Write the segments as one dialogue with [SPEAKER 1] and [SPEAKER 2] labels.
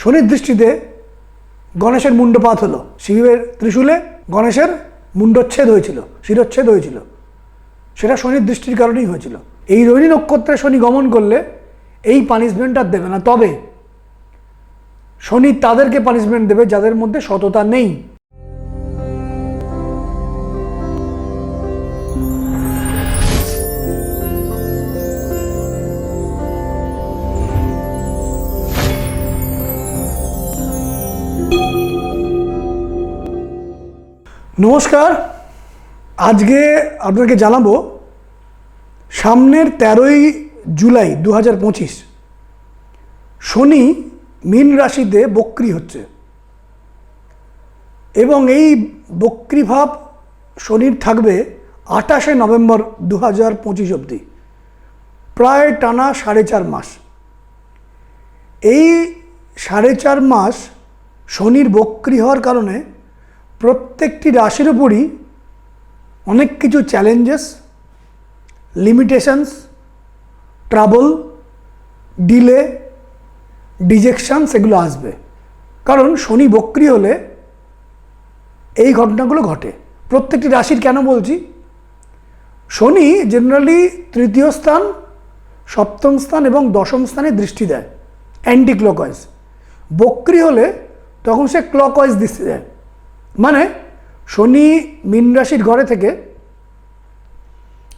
[SPEAKER 1] শনির দৃষ্টিতে গণেশের মুন্ডপাত হলো। শিবের ত্রিশূলে গণেশের মুন্ডচ্ছেদ হয়েছিল, শিরচ্ছেদ হয়েছিল। সেটা শনির দৃষ্টির কারণেই হয়েছিল। এই রোহিণী নক্ষত্রে শনি গমন করলে এই পানিশমেন্ট আর দেবে না। তবে শনি তাদেরকে পানিশমেন্ট দেবে যাদের মধ্যে সততা নেই। নমস্কার। আজকে আপনাকে জানাব, সামনের তেরোই জুলাই দু হাজার পঁচিশ, শনি মীন রাশিতে বক্রি হচ্ছে। এবং এই বক্রিভাব শনির থাকবে আঠাশে নভেম্বর দু হাজার পঁচিশ অবধি, প্রায় টানা সাড়ে চার মাস। এই সাড়ে চার মাস শনির বক্রি হওয়ার কারণে প্রত্যেকটি রাশির উপরই অনেক কিছু challenges limitations trouble delay dejections এগুলো আসবে। কারণ শনি বক্রি হলে এই ঘটনাগুলো ঘটে। প্রত্যেকটি রাশির কেন বলছি? শনি জেনারেলি তৃতীয় স্থান, সপ্তম স্থান এবং দশম স্থানে দৃষ্টি দেয়। অ্যান্টি ক্লকওয়াইজ বক্রি হলে তখন সে ক্লকওয়াইজ দৃষ্টি দেয়। মানে শনি মীন রাশির ঘরে থেকে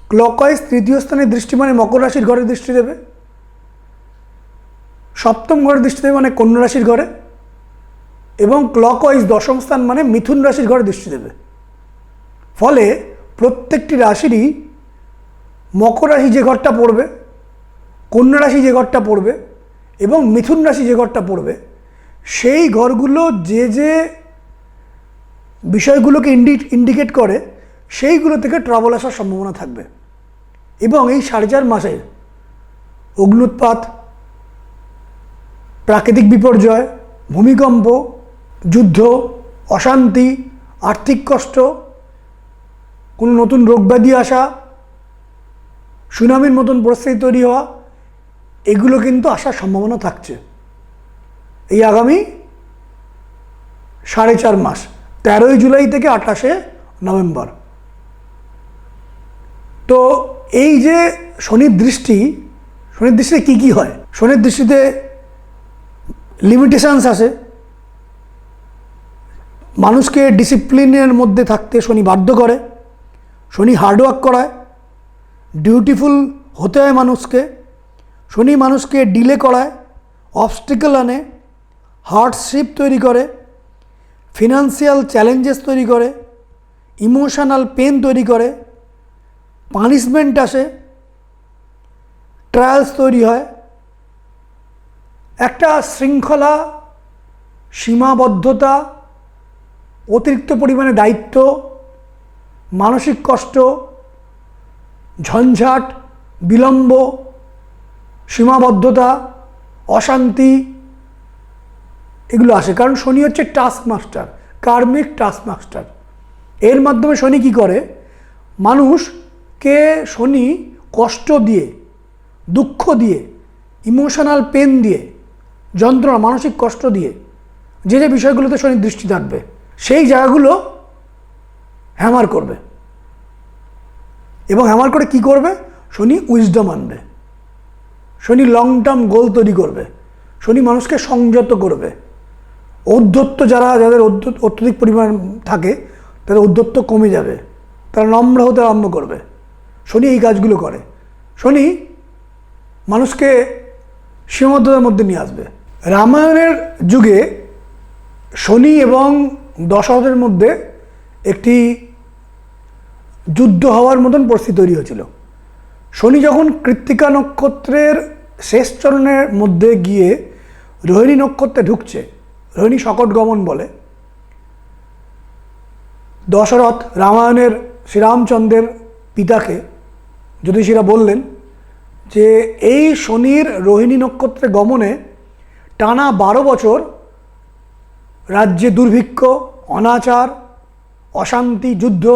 [SPEAKER 1] ক্লকওয়াইজ তৃতীয় স্থানে দৃষ্টি মানে মকর রাশির ঘরে দৃষ্টি দেবে। সপ্তম ঘরে দৃষ্টি দেবে মানে কন্যা রাশির ঘরে এবং ক্লকওয়াইজ দশম স্থান মানে মিথুন রাশির ঘরে দৃষ্টি দেবে। ফলে প্রত্যেকটি রাশিরই মকর রাশি যে ঘরটা পড়বে, কন্যা রাশি যে ঘরটা পড়বে এবং মিথুন রাশি যে ঘরটা পড়বে, সেই ঘরগুলো যে যে বিষয়গুলোকে ইন্ডি ইন্ডিকেট করে, সেইগুলো থেকে ট্রাবল আসার সম্ভাবনা থাকবে। এবং এই সাড়ে চার মাসে অগ্নুৎপাত প্রাকৃতিক বিপর্যয়, ভূমিকম্প, যুদ্ধ, অশান্তি, আর্থিক কষ্ট, কোনো নতুন রোগব্যাধি আসা, সুনামির মতন পরিস্থিতি তৈরি হওয়া, এগুলো কিন্তু আসার সম্ভাবনা থাকছে। এই আগামী সাড়ে চার মাস। তেরোই জুলাই থেকে আঠাশে নভেম্বর। তো এই যে শনির দৃষ্টি, শনির দৃষ্টিতে কী কী হয়? শনির দৃষ্টিতে লিমিটেশানস আসে মানুষকে ডিসিপ্লিনের মধ্যে থাকতে শনি বাধ্য করে, শনি হার্ডওয়ার্ক করায় ডিউটিফুল হতে হয় মানুষকে, শনি মানুষকে ডিলে করায় অবস্টিকেল আনে হার্ডশিপ তৈরি করে ফিনান্সিয়াল চ্যালেঞ্জেস তৈরি করে ইমোশনাল পেন তৈরি করে পানিশমেন্ট আসে ট্রায়ালস তৈরি হয়, একটা শৃঙ্খলা, সীমাবদ্ধতা, অতিরিক্ত পরিমাণে দায়িত্ব, মানসিক কষ্ট, ঝঞ্ঝাট, বিলম্ব, সীমাবদ্ধতা, অশান্তি এগুলো আসে। কারণ শনি হচ্ছে task master karmic task master এর মাধ্যমে শনি কী করে? মানুষকে শনি কষ্ট দিয়ে, দুঃখ দিয়ে ইমোশনাল পেন দিয়ে, যন্ত্রণা, মানসিক কষ্ট দিয়ে যে যে বিষয়গুলোতে শনি দৃষ্টি থাকবে, সেই জায়গাগুলো হ্যামার করবে। এবং হ্যামার করে কি করবে? শনি উইজডম আনবে। শনি লং টার্ম গোল তৈরি করবে। শনি মানুষকে সংযত করবে। ঔদ্ধত্য যারা, যাদের অত্যধিক পরিমাণ থাকে, তাদের ঔদ্ধত্য কমে যাবে। তারা নম্র হতে আরম্ভ করবে। শনি এই কাজগুলো করে। শনি মানুষকে সীমাবদ্ধতার মধ্যে নিয়ে আসবে। রামায়ণের যুগে শনি এবং দশরথের মধ্যে একটি যুদ্ধ হওয়ার মতন পরিস্থিতি তৈরি হয়েছিল। শনি যখন কৃত্তিকা নক্ষত্রের শেষ চরণের মধ্যে গিয়ে রোহিণী নক্ষত্রে ঢুকছে রোহিণী শকট গমন বলে। দশরথ রামায়ণের শ্রীরামচন্দ্রের পিতাকে জ্যোতিষীরা বললেন যে, এই শনির রোহিণী নক্ষত্রে গমনে টানা বারো বছর রাজ্যে দুর্ভিক্ষ, অনাচার, অশান্তি, যুদ্ধ,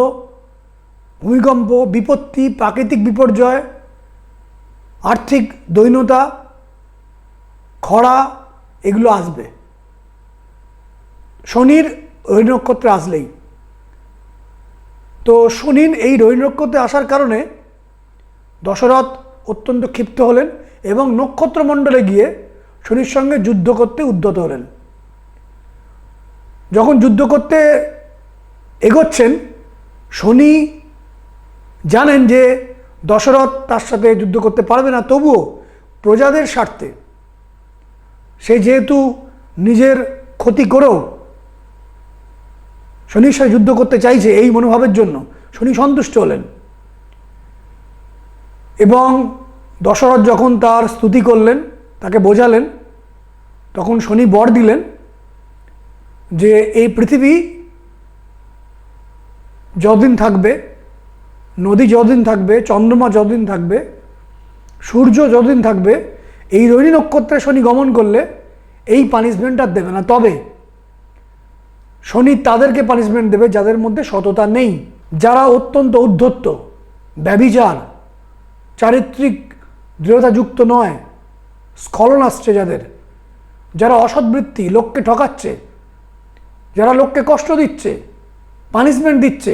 [SPEAKER 1] ভূমিকম্প, বিপত্তি, প্রাকৃতিক বিপর্যয়, আর্থিক দৈন্যতা, খরা, এগুলো আসবে। শনির রোহিণী নক্ষত্রে আসলেই। তো শনির এই রোহিণী নক্ষত্রে আসার কারণে দশরথ অত্যন্ত ক্ষিপ্ত হলেন এবং নক্ষত্রমণ্ডলে গিয়ে শনির সঙ্গে যুদ্ধ করতে উদ্যত হলেন। যখন যুদ্ধ করতে এগোচ্ছেন, শনি জানেন যে দশরথ তার সাথে যুদ্ধ করতে পারবে না, তবুও প্রজাদের স্বার্থে। সে যেহেতু নিজের ক্ষতি করেও শনির সাথে যুদ্ধ করতে চাইছে এই মনোভাবের জন্য শনি সন্তুষ্ট হলেন। এবং দশরথ যখন তার স্তুতি করলেন, তাকে বোঝালেন, তখন শনি বর দিলেন যে এই পৃথিবী যতদিন থাকবে, নদী যতদিন থাকবে, চন্দ্রমা যতদিন থাকবে, সূর্য যতদিন থাকবে, এই রোহিণী নক্ষত্রে শনি গমন করলে এই পানিশমেন্ট আর দেবে না। তবে শনি তাদেরকে পানিশমেন্ট দেবে যাদের মধ্যে সততা নেই। যারা অত্যন্ত উদ্ধত্ত ব্যবিচার চারিত্রিক দৃঢ়তাযুক্ত নয় স্খলন আসছে যাদের, যারা অসৎবৃত্তি, লোককে ঠকাচ্ছে, যারা লোককে কষ্ট দিচ্ছে পানিশমেন্ট দিচ্ছে,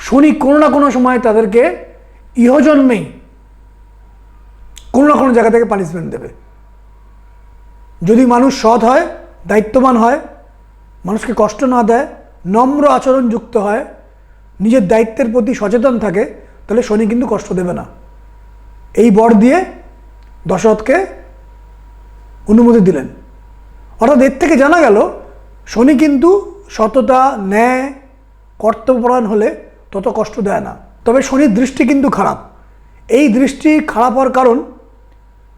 [SPEAKER 1] শনি কোনো না কোনো সময় তাদেরকে ইহজন্মেই কোনো না কোনো জায়গা থেকে পানিশমেন্ট দেবে। যদি মানুষ সৎ হয়, দায়িত্ববান হয় মানুষকে কষ্ট না দেয়, নম্র আচরণ যুক্ত হয়, নিজের দায়িত্বের প্রতি সচেতন থাকে, তাহলে শনি কিন্তু কষ্ট দেবে না। এই বর দিয়ে দশরথকে অনুমতি দিলেন। অর্থাৎ এর থেকে জানা গেল, শনি কিন্তু সততা, ন্যায়, কর্তব্যপরায়ণ হলে তত কষ্ট দেয় না। তবে শনির দৃষ্টি কিন্তু খারাপ। এই দৃষ্টি খারাপ হওয়ার কারণ,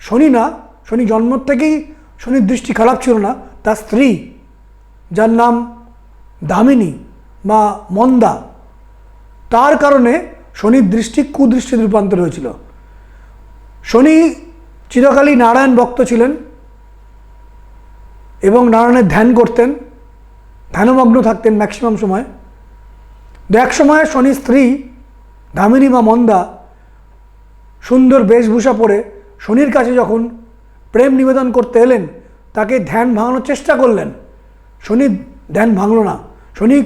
[SPEAKER 1] শনি না, শনি জন্ম থেকেই শনির দৃষ্টি খারাপ ছিল না, তার স্ত্রী যার নাম দামিনী বা মন্দা। তার কারণে শনির দৃষ্টি কুদৃষ্টিতে রূপান্তর হয়েছিল। শনি চিরকালই নারায়ণ ভক্ত ছিলেন এবং নারায়ণের ধ্যান করতেন, ধ্যানমগ্ন থাকতেন ম্যাক্সিমাম সময়। এক সময় শনি স্ত্রী ধামিনী বা মন্দা সুন্দর বেশভূষা পরে শনির কাছে যখন প্রেম নিবেদন করতে এলেন, তাকে ধ্যান ভাঙানোর চেষ্টা করলেন। শনি ধ্যান ভাঙল না, শনি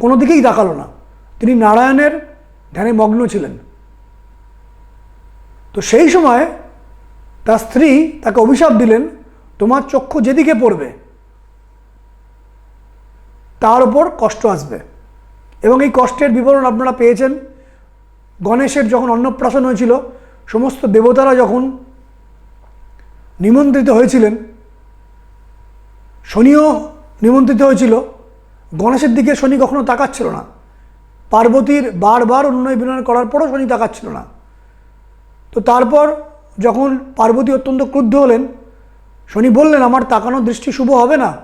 [SPEAKER 1] কোনো দিকেই তাকালো না। তিনি নারায়ণের ধ্যানে মগ্ন ছিলেন। তো সেই সময় তার স্ত্রী তাকে অভিশাপ দিলেন, তোমার চক্ষু যেদিকে পড়বে, তার উপর কষ্ট আসবে। এবং এই কষ্টের বিবরণ আপনারা পেয়েছেন। গণেশের যখন অন্নপ্রাশন হয়েছিল, সমস্ত দেবতারা যখন নিমন্ত্রিত হয়েছিলেন, শনিও নিমন্ত্রিত হয়েছিল। গণেশের দিকে শনি কখনো তাকাচ্ছিল না। পার্বতীর বারবার উন্নয় বিনয় করার পরও শনি তাকাচ্ছিল না। তো তারপর যখন পার্বতী অত্যন্ত ক্রুদ্ধ হলেন, শনি বললেন, আমার তাকানোর দৃষ্টি শুভ হবে না।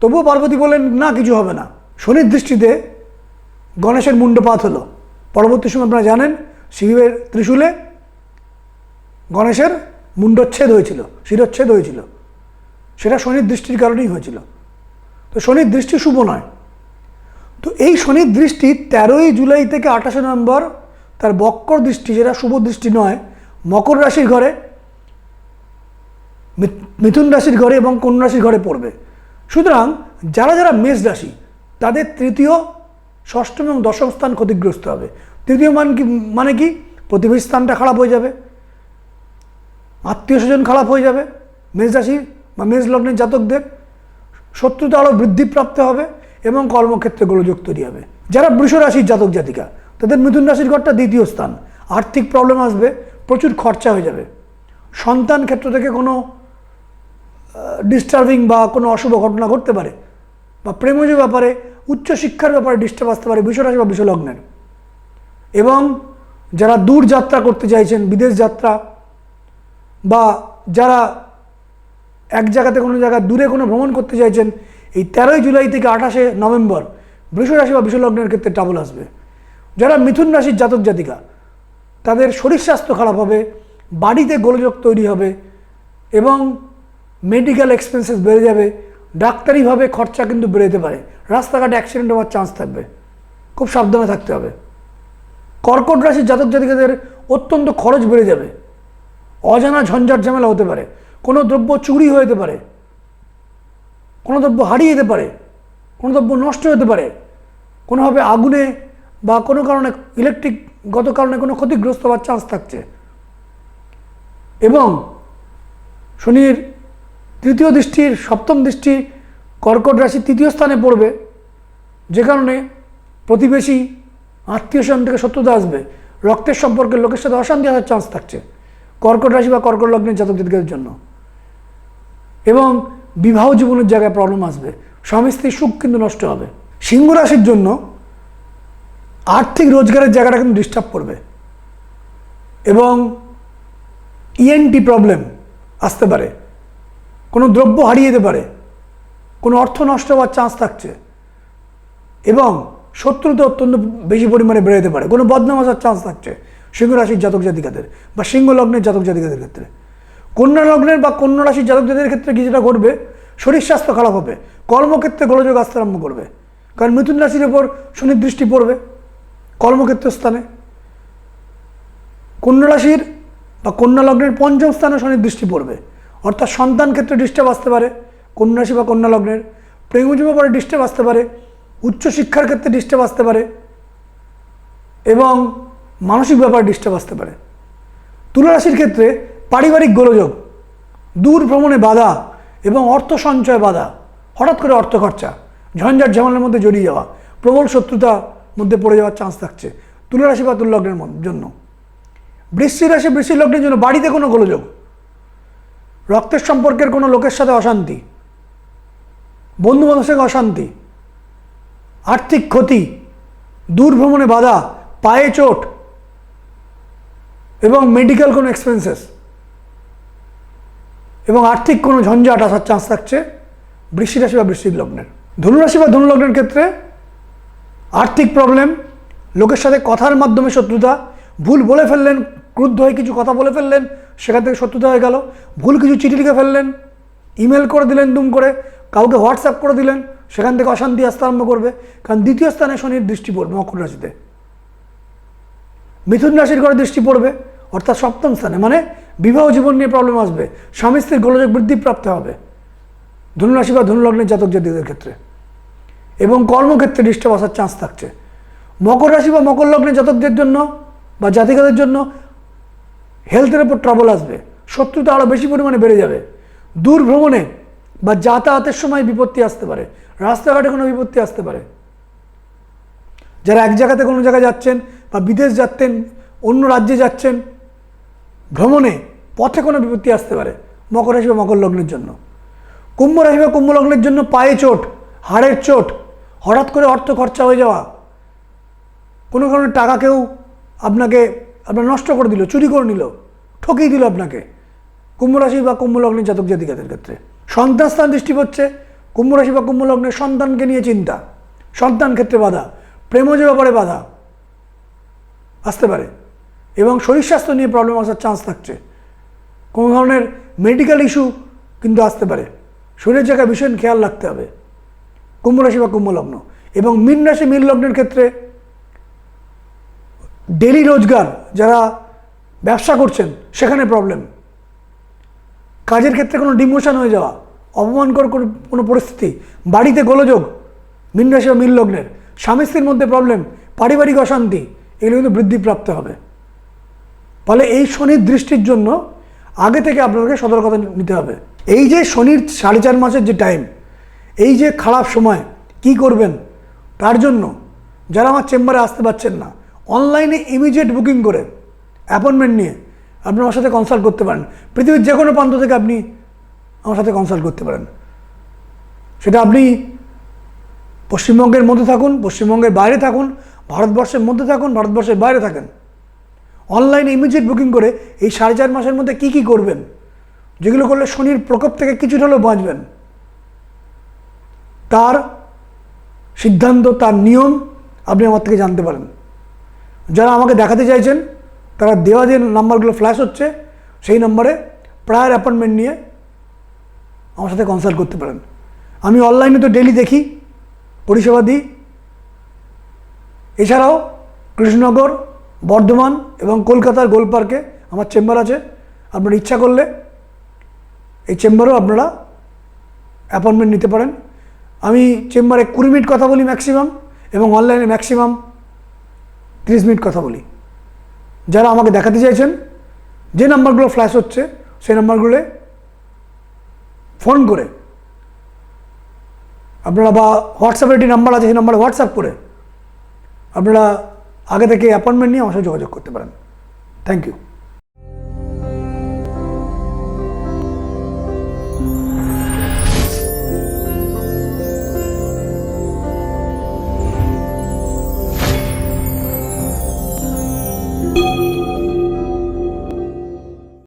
[SPEAKER 1] তবুও পার্বতী বললেন, না, কিছু হবে না। শনির দৃষ্টিতে গণেশের মুন্ডপাত হলো। পরবর্তী সময় আপনারা জানেন, শিবের ত্রিশূলে গণেশের মুন্ডচ্ছেদ হয়েছিল, শিরচ্ছেদ হয়েছিল। সেটা শনির দৃষ্টির কারণেই হয়েছিল। তো শনির দৃষ্টি শুভ নয়। তো এই শনির দৃষ্টি তেরোই জুলাই থেকে আঠাশে নভেম্বর তার বক্কর দৃষ্টি, যেটা শুভ দৃষ্টি নয়, মকর রাশির ঘরে মিথুন রাশির ঘরে এবং কন্যা রাশির ঘরে পড়বে। সুতরাং যারা যারা মেষ রাশি, তাদের তৃতীয়, ষষ্ঠম এবং দশম স্থান ক্ষতিগ্রস্ত হবে। তৃতীয় মান কি মানে কি? প্রতিবেশী স্থানটা খারাপ হয়ে যাবে। আত্মীয় স্বজন খারাপ হয়ে যাবে। মেষ রাশি বা মেষ লগ্নের জাতকদের শত্রুতা আরও বৃদ্ধিপ্রাপ্ত হবে এবং কর্মক্ষেত্রে গোলযোগ তৈরি হবে। যারা বৃষ রাশির জাতক জাতিকা, তাদের মিথুন রাশির ঘরটা দ্বিতীয় স্থান। আর্থিক প্রবলেম আসবে, প্রচুর খরচা হয়ে যাবে। সন্তান ক্ষেত্র থেকে কোনো ডিস্টার্বিং বা কোনো অশুভ ঘটনা ঘটতে পারে বা প্রেমজ ব্যাপারে, উচ্চশিক্ষার ব্যাপারে ডিস্টার্ব আসতে পারে বিশ্বরাশি বা বিশ্বলগ্নের এবং যারা দূর যাত্রা করতে চাইছেন, বিদেশ যাত্রা বা যারা এক জায়গাতে কোনো জায়গা দূরে কোনো ভ্রমণ করতে চাইছেন, এই তেরোই জুলাই থেকে আঠাশে নভেম্বর বৃষ রাশি বা বিশ্বলগ্নের ক্ষেত্রে টাবল আসবে। যারা মিথুন রাশির জাতক জাতিকা, তাদের শরীর স্বাস্থ্য খারাপ হবে, বাড়িতে গোলযোগ তৈরি হবে এবং মেডিকেল এক্সপেন্সেস বেড়ে যাবে, ডাক্তারিভাবে খরচা কিন্তু বেড়ে যেতে পারে। রাস্তাঘাটে অ্যাক্সিডেন্ট হওয়ার চান্স থাকবে, খুব সাবধানে থাকতে হবে। কর্কট রাশির জাতক জাতিকাদের অত্যন্ত খরচ বেড়ে যাবে। অজানা ঝঞ্ঝাট ঝামেলা হতে পারে। কোনো দ্রব্য চুরি হয়ে যেতে পারে। কোনো দ্রব্য হারিয়ে যেতে পারে। কোনো দ্রব্য নষ্ট হতে পারে। কোনোভাবে আগুনে বা কোনো কারণে ইলেকট্রিক গত কারণে কোনো ক্ষতিগ্রস্ত হওয়ার চান্স থাকছে। এবং শনির তৃতীয় দৃষ্টির, সপ্তম দৃষ্টি কর্কট রাশি তৃতীয় স্থানে পড়বে, যে কারণে প্রতিবেশী আত্মীয় স্বজন থেকে শত্রুতা আসবে। রক্তের সম্পর্কে লোকের সাথে অশান্তি আসার চান্স থাকছে। কর্কট রাশি বা কর্কট লগ্নের জাতক জাতিকাদের জন্য। এবং বিবাহ জীবনের জায়গায় প্রবলেম আসবে। স্বামী স্ত্রীর সুখ কিন্তু নষ্ট হবে। সিংহ রাশির জন্য আর্থিক রোজগারের জায়গাটা কিন্তু ডিস্টার্ব করবে। এবং ইএনটি প্রবলেম আসতে পারে। কোনো দ্রব্য হারিয়ে যেতে পারে। কোনো অর্থ নষ্ট হওয়ার চান্স থাকছে। এবং শত্রুতা অত্যন্ত বেশি পরিমাণে বেড়ে যেতে পারে। কোনো বদনাম আসার চান্স থাকছে সিংহ রাশির জাতক জাতিকাদের বা সিংহ লগ্নের জাতক জাতিকাদের ক্ষেত্রে। কন্যা লগ্নের বা কন্যা রাশির জাতক জাতিকাদের ক্ষেত্রে কিছুটা ঘটবে? শরীর স্বাস্থ্য খারাপ হবে। কর্মক্ষেত্রে গোলযোগ আসতে আরম্ভ করবে। কারণ মিথুন রাশির ওপর শনির দৃষ্টি পড়বে কর্মক্ষেত্র স্থানে। কন্যা রাশির বা কন্যা লগ্নের পঞ্চম স্থানে শনির দৃষ্টি পড়বে। অর্থাৎ সন্তান ক্ষেত্রে ডিস্টার্ব আসতে পারে কন্যা রাশি বা কন্যা লগ্নের প্রেমজ ব্যাপারে ডিস্টার্ব আসতে পারে উচ্চশিক্ষার ক্ষেত্রে ডিস্টার্ব আসতে পারে এবং মানসিক ব্যাপারে ডিস্টার্ব আসতে পারে। তুলা রাশির ক্ষেত্রে পারিবারিক গোলযোগ, দূর ভ্রমণে বাধা এবং অর্থ সঞ্চয় বাধা, হঠাৎ করে অর্থ খরচা, ঝঞ্ঝাট ঝামেলার মধ্যে জড়িয়ে যাওয়া, প্রবল শত্রুতা মধ্যে পড়ে যাওয়ার চান্স থাকছে তুলা রাশি বা তুল লগ্নের মন- জন্য। বৃশ্চিক রাশি বৃশ্চিক লগ্নের জন্য বাড়িতে কোনো গোলযোগ, রক্তের সম্পর্কের কোনো লোকের সাথে অশান্তি বন্ধু বান্ধবের সঙ্গে অশান্তি, আর্থিক ক্ষতি, দূর ভ্রমণে বাধা, পায়ে চোট এবং মেডিকেল কোনো এক্সপেন্সেস এবং আর্থিক কোনো ঝঞ্ঝাট আসার চান্স থাকছে বৃষ্টি রাশি বা বৃশ্চিক লগ্নের। ধনুরাশি বা ধনুলগ্নের ক্ষেত্রে আর্থিক প্রবলেম লোকের সাথে কথার মাধ্যমে শত্রুতা, ভুল বলে ফেললেন, ক্রুদ্ধ হয়ে কিছু কথা বলে ফেললেন, সেখান থেকে শত্রুতা হয়ে গেল, ভুল কিছু চিঠি লিখে ফেললেন ইমেল করে দিলেন দুম করে, কাউকে হোয়াটসঅ্যাপ করে দিলেন, সেখান থেকে অশান্তি আসতে আরম্ভ করবে, কারণ দ্বিতীয় স্থানে শনির দৃষ্টি পড়বে মকর রাশিতে। মিথুন রাশির ঘরে দৃষ্টি পড়বে, অর্থাৎ সপ্তম স্থানে মানে বিবাহ জীবন নিয়ে প্রবলেম আসবে। স্বামী স্ত্রীর গোলযোগ বৃদ্ধি প্রাপ্ত হবে। ধনুরাশি বা ধনুলগ্নের জাতক জাতিদের ক্ষেত্রে। এবং কর্মক্ষেত্রে ডিস্টার্ব আসার চান্স থাকছে। মকর রাশি বা মকর লগ্নের জাতকদের জন্য বা জাতিকাদের জন্য হেলথের উপর ট্রাবল আসবে। শত্রুতা আরও বেশি পরিমাণে বেড়ে যাবে। দূর ভ্রমণে বা যাতায়াতের সময় বিপত্তি আসতে পারে। রাস্তাঘাটে কোনো বিপত্তি আসতে পারে। যারা এক জায়গাতে কোনো জায়গায় যাচ্ছেন বা বিদেশ যাচ্ছেন, অন্য রাজ্যে যাচ্ছেন ভ্রমণে পথে কোনো বিপত্তি আসতে পারে, মকর রাশি বা মকর লগ্নের জন্য। কুম্ভ রাশি বা কুম্ভ লগ্নের জন্য পায়ে চোট, হাড়ের চোট, হঠাৎ করে অর্থ খরচা হয়ে যাওয়া। কোনো কারণে টাকা কেউ আপনাকে, আপনার নষ্ট করে দিল, চুরি করে নিল, ঠকিয়ে দিল আপনাকে। কুম্ভ রাশি বা কুম্ভ লগ্নের জাতক জাতিকাদের ক্ষেত্রে। সন্তান স্থান দৃষ্টি পড়ছে, কুম্ভ রাশি বা কুম্ভ লগ্নের সন্তানকে নিয়ে চিন্তা। সন্তান ক্ষেত্রে বাধা প্রেমজ ব্যাপারে বাধা। আসতে পারে। এবং শরীর স্বাস্থ্য নিয়ে প্রবলেম আসার চান্স থাকছে। কোনো ধরনের মেডিকেল ইস্যু কিন্তু আসতে পারে। শরীরের জায়গায় ভীষণ খেয়াল রাখতে হবে। কুম্ভ রাশি বা কুম্ভ লগ্ন। এবং মীন রাশি, মীন লগ্নের ক্ষেত্রে ডেলি রোজগার যারা ব্যবসা করছেন, সেখানে প্রবলেম কাজের ক্ষেত্রে কোনো ডিমোশন হয়ে যাওয়া, অপমানকর কোনো কোনো পরিস্থিতি, বাড়িতে গোলযোগ, মীন রাশি বা মীন লগ্নের, স্বামী স্ত্রীর মধ্যে প্রবলেম পারিবারিক অশান্তি, এগুলো কিন্তু বৃদ্ধিপ্রাপ্ত হবে। ফলে এই শনির দৃষ্টির জন্য আগে থেকে আপনাকে সতর্কতা নিতে হবে। এই যে শনির সাড়ে চার মাসের যে টাইম এই যে খারাপ সময়, কি করবেন? তার জন্য যারা আমার চেম্বারে আসতে পারছেন না অনলাইনে ইমিডিয়েট বুকিং করে অ্যাপয়েন্টমেন্ট নিয়ে আপনি আমার সাথে কনসাল্ট করতে পারেন। পৃথিবীর যে কোনো প্রান্ত থেকে আপনি আমার সাথে কনসাল্ট করতে পারেন। সেটা আপনি পশ্চিমবঙ্গের মধ্যে থাকুন, পশ্চিমবঙ্গের বাইরে থাকুন, ভারতবর্ষের মধ্যে থাকুন, ভারতবর্ষের বাইরে থাকেন। অনলাইনে ইমিডিয়েট বুকিং করে এই সাড়ে চার মাসের মধ্যে কি কি করবেন? যেগুলো করলে শনির প্রকোপ থেকে কিছুটা হলেও বাঁচবেন। তার সিদ্ধান্ত, তার নিয়ম আপনি আমার থেকে জানতে পারেন। যারা আমাকে দেখাতে চাইছেন, তারা দেওয়া যে নাম্বারগুলো ফ্ল্যাশ হচ্ছে, সেই নম্বরে প্রায়ার অ্যাপয়েন্টমেন্ট নিয়ে আমার সাথে কনসাল্ট করতে পারেন। আমি অনলাইনে তো ডেলি দেখি, পরিষেবা দিই। এছাড়াও কৃষ্ণনগর বর্ধমান এবং কলকাতার গোল পার্কে আমার চেম্বার আছে। আপনার ইচ্ছা করলে এই চেম্বারেও আপনারা অ্যাপয়েন্টমেন্ট নিতে পারেন। আমি চেম্বারে কুড়ি মিনিট কথা বলি ম্যাক্সিমাম এবং অনলাইনে ম্যাক্সিমাম তিরিশ মিনিট কথা বলি। যারা আমাকে দেখাতে চাইছেন, যে নাম্বারগুলো ফ্ল্যাশ হচ্ছে, সেই নাম্বারগুলো ফোন করে। আপনারা বা হোয়াটসঅ্যাপের একটি নাম্বার আছে, সেই নাম্বারে হোয়াটসঅ্যাপ করে। আপনারা আগে থেকে অ্যাপয়েন্টমেন্ট নিয়ে আমার সাথে যোগাযোগ করতে পারেন থ্যাংক ইউ thank you